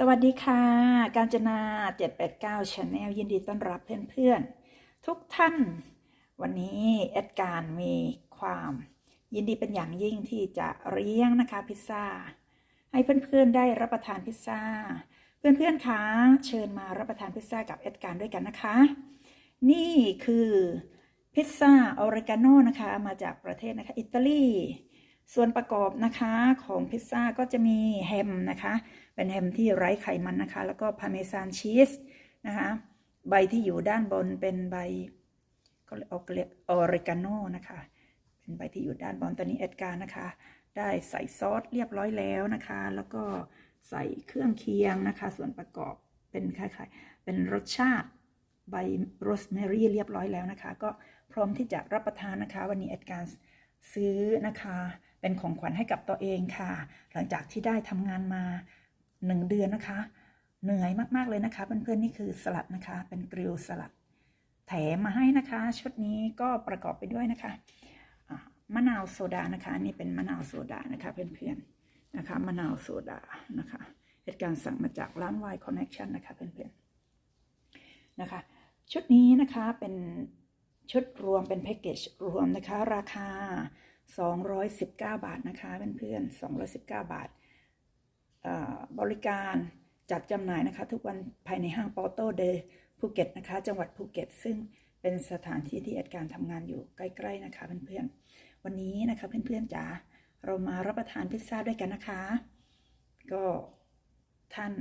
สวัสดีค่ะ กาญจนา 789 Channel ยินดีต้อนรับเพื่อนๆ ทุกท่าน วันนี้แอดการมีความยินดีเป็นอย่างยิ่งที่จะเลี้ยงนะคะพิซซ่า ให้เพื่อนๆได้รับประทานพิซซ่า เพื่อนๆคะเชิญมารับประทานพิซซ่ากับแอดการด้วยกันนะคะ นี่คือพิซซ่าออริกาโนนะคะ มาจากประเทศนะคะอิตาลี ส่วนประกอบนะคะของพิซซ่าก็จะมีแฮมนะคะ เป็นแฮมที่ไร้ไขมันนะคะ แล้วก็พาเมซานชีสนะคะใบที่อยู่ด้านบนเป็นใบก็เรียกออริกาโนนะคะ เป็นใบที่อยู่ด้านบนตอนนี้เอ็ดการ์นะคะ ได้ใส่ซอสเรียบร้อยแล้วนะคะ แล้วก็ใส่เครื่องเคียงนะคะ ส่วนประกอบเป็นคล้ายๆเป็นรสชาติใบโรสแมรี่เรียบร้อยแล้วนะคะ ก็พร้อมที่จะรับประทานนะคะ วันนี้เอ็ดการ์ซื้อนะคะ เป็นของขวัญให้กับตัวเองค่ะ หลังจากที่ได้ทำงานมาหนึ่งเดือนนะคะ เหนื่อยมากๆเลยนะคะ เพื่อนๆนี่คือสลัดนะคะ เป็นกริลสลัด แถมมาให้นะคะ ชุดนี้ก็ประกอบไปด้วยนะคะมะนาวโซดานะคะนี่เป็นมะนาวโซดานะคะ เพื่อนๆนะคะมะนาวโซดานะคะเหตุการณ์สั่งมาจากร้านวายคอนเน็ชันนะคะเพื่อนๆนะคะ ชุดนี้นะคะเป็นชุดรวมเป็นแพ็กเกจรวมนะคะ ราคา 219 บาทนะคะเพื่อนๆ219 บาทเอ่อบริการจัดจำหน่ายนะคะ ทุกวันภายในห้างปอโต้เดย์ภูเก็ตนะคะ จังหวัดภูเก็ต ซึ่งเป็นสถานที่ที่แอดการทำงานอยู่ใกล้ ๆ นะคะเพื่อนๆ วันนี้นะคะเพื่อนๆจ๋าเรามารับประทานพิซซ่าด้วยกันนะคะ ก็ท่าน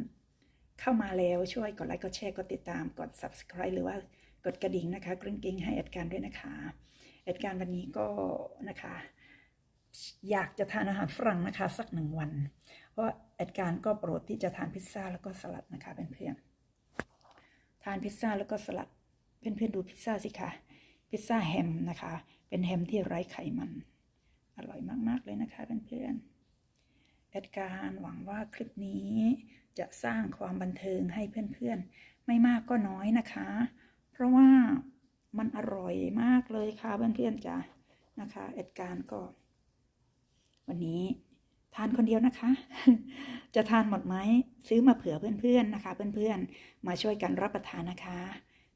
เข้ามาแล้วช่วยกดไลค์กดแชร์กดติดตามกด subscribe หรือว่ากดกระดิ่งนะคะกริ๊งกริ๊งให้แอดการด้วยนะคะ แอดการวันนี้ก็นะคะ อยากจะทานอาหารฝรั่งนะคะ สักหนึ่งวัน เพราะแอดการก็โปรดที่จะทานพิซซ่าแล้วก็สลัดนะคะเพื่อนๆทานพิซซ่าแล้วก็สลัดเพื่อนๆดูพิซซ่าสิคะพิซซ่าแฮมนะคะ เป็นแฮมที่ไร้ไขมัน อร่อยมากๆเลยนะคะเพื่อนๆแอดการหวังว่าคลิปนี้จะสร้างความบันเทิงให้เพื่อนๆ ไม่มากก็น้อยนะคะ เพราะว่า มันอร่อยมากเลยค่ะเพื่อนๆจ้ะนะคะแอดการก็ วันนี้ทานคนเดียวนะคะ จะทานหมดไหมซื้อมาเผื่อเพื่อนๆนะคะ เพื่อนๆ มาช่วยกันรับประทานนะคะ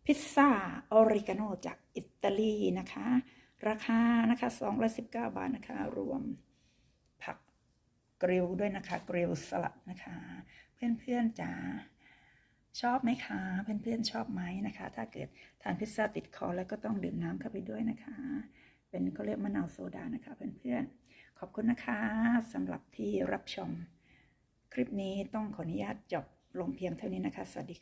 พิซซ่าออริกาโนจากอิตาลีนะคะ ราคานะคะ219 บาทนะคะ รวมผักกริลด้วยนะคะ กริลสลัดนะคะ เพื่อนๆจ๋า ชอบไหมคะเพื่อนๆชอบไหมนะคะ ถ้าเกิดทานพิซซ่าติดคอแล้วก็ต้องดื่มน้ำเข้าไปด้วยนะคะ เป็นเขาเรียกมะนาวโซดานะคะเพื่อนๆขอบคุณนะคะสำหรับที่รับชม คลิปนี้ต้องขออนุญาตจบลงเพียงเท่านี้นะคะ สวัสดีค่ะ